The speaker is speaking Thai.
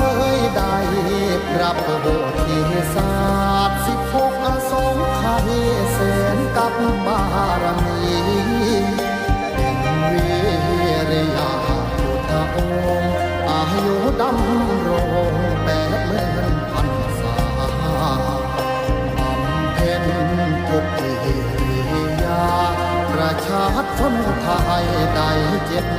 วยได้พระโบธิศาสตร์สิบหกอันสงไขเสนกับบารมีวิริยาพุทธองค์อายุดำรงแปดหมื่นพันษาบำเพ็ญทุกิริยา ประชาชนไทยได้เจ็ด